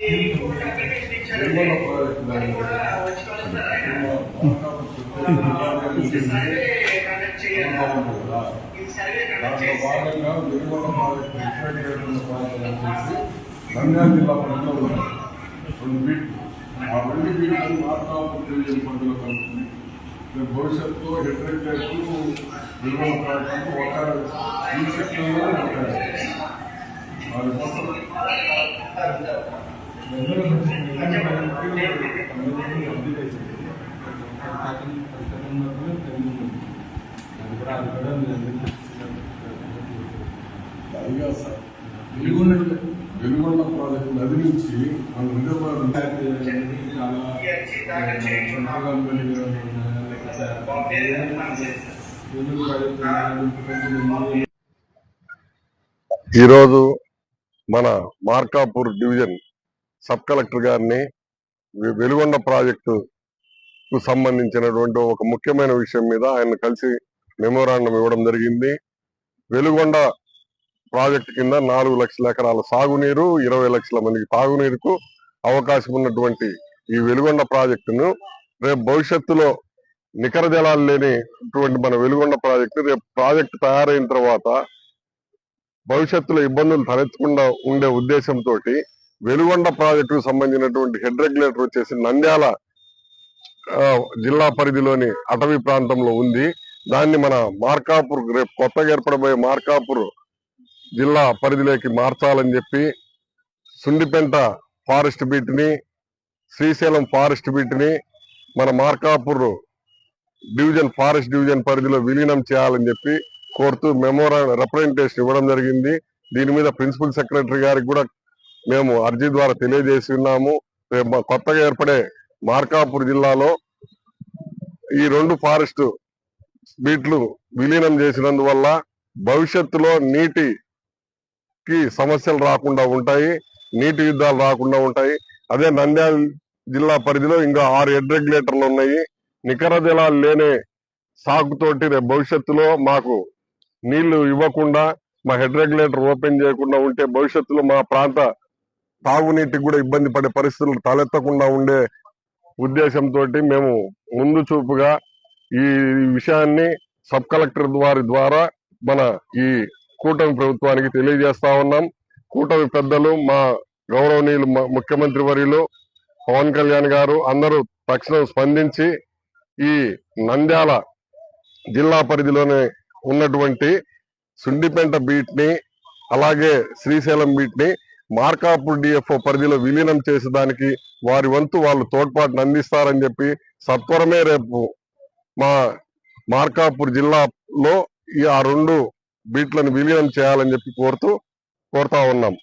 Nirmala project దాని దాంట్లో భాగంగా నిర్మల ప్రాజెక్టు రిఫైనరీ ఉన్న ప్రాంతాలను చేసి నంద్యాల జిల్లా పరిధిలో ఉన్నాయి రెండు బీట్లు ఆ రెండు బీట్లు మార్కాపు డివిజన్ పరిధిలో కలుపుతుంది రేపు భవిష్యత్తులో హెడ్రెక్టర్కు నిర్మల ప్రాజెక్టు ఒక ఈ సెక్టర్లోనే ఉంటాయి వారి కోసం అదిగా సార్ వెలుగొండ ప్రాజెక్టు నది నుంచి మన రిజర్వాయర్ ఈరోజు మన మార్కాపూర్ డివిజన్ సబ్ కలెక్టర్ గారిని వెలుగొండ ప్రాజెక్టు కు సంబంధించినటువంటి ఒక ముఖ్యమైన విషయం మీద ఆయన కలిసి మెమోరాండం ఇవ్వడం జరిగింది. వెలుగొండ ప్రాజెక్టు కింద నాలుగు లక్షల ఎకరాల సాగునీరు ఇరవై లక్షల మందికి తాగునీరుకు అవకాశం ఉన్నటువంటి ఈ వెలుగొండ ప్రాజెక్టును రేపు భవిష్యత్తులో నికర జలాలు లేనిటువంటి మన వెలుగొండ ప్రాజెక్టు రేపు ప్రాజెక్టు తయారైన తర్వాత భవిష్యత్తులో ఇబ్బందులు తలెత్తకుండా ఉండే ఉద్దేశంతో వెలుగొండ ప్రాజెక్టుకు సంబంధించినటువంటి హెడ్ రెగ్యులేటర్ వచ్చేసి నంద్యాల జిల్లా పరిధిలోని అటవీ ప్రాంతంలో ఉంది. దాన్ని మన మార్కాపూర్ రేపు కొత్తగా ఏర్పడబోయే మార్కాపూర్ జిల్లా పరిధిలోకి మార్చాలని చెప్పి సుండిపెంట ఫారెస్ట్ బీట్ని శ్రీశైలం ఫారెస్ట్ బీట్ని మన మార్కాపూర్ డివిజన్ ఫారెస్ట్ డివిజన్ పరిధిలో విలీనం చేయాలని చెప్పి కోరుతూ మెమోరా రిప్రజెంటేషన్ ఇవ్వడం జరిగింది. దీని మీద ప్రిన్సిపల్ సెక్రటరీ గారికి కూడా మేము అర్జీ ద్వారా తెలియజేసి ఉన్నాము. రేపు కొత్తగా ఏర్పడే మార్కాపూర్ జిల్లాలో ఈ రెండు ఫారెస్ట్ బీట్లు విలీనం చేసినందువల్ల భవిష్యత్తులో నీటికి సమస్యలు రాకుండా ఉంటాయి నీటి యుద్ధాలు రాకుండా ఉంటాయి. అదే నంద్యాల జిల్లా పరిధిలో ఇంకా ఆరు హెడ్ రెగ్యులేటర్లు ఉన్నాయి. నికర జలాలు లేని సాగుతోటి రేపు భవిష్యత్తులో మాకు నీళ్ళు ఇవ్వకుండా మా హెడ్ రెగ్యులేటర్ ఓపెన్ చేయకుండా ఉంటే భవిష్యత్తులో మా ప్రాంత తాగునీటికి కూడా ఇబ్బంది పడే పరిస్థితులు తలెత్తకుండా ఉండే ఉద్దేశంతో మేము ముందు చూపుగా ఈ విషయాన్ని సబ్ కలెక్టర్ వారి ద్వారా మన ఈ కూటమి ప్రభుత్వానికి తెలియజేస్తా ఉన్నాం. కూటమి పెద్దలు మా గౌరవనీయులు మ- ముఖ్యమంత్రి వర్యులు పవన్ కళ్యాణ్ గారు అందరూ తక్షణం స్పందించి ఈ నంద్యాల జిల్లా పరిధిలోనే ఉన్నటువంటి సుండిపెంట బీట్ని అలాగే శ్రీశైలం బీట్ని మార్కాపూర్ డిఎఫ్ఓ పరిధిలో విలీనం చేసేదానికి వారి వంతు వాళ్ళు తోడ్పాటును అందిస్తారని చెప్పి సత్వరమే రేపు మా మార్కాపూర్ జిల్లాలో ఈ ఆ రెండు బీట్లను విలీనం చేయాలని చెప్పి కోరుతూ కోరుతా ఉన్నాం.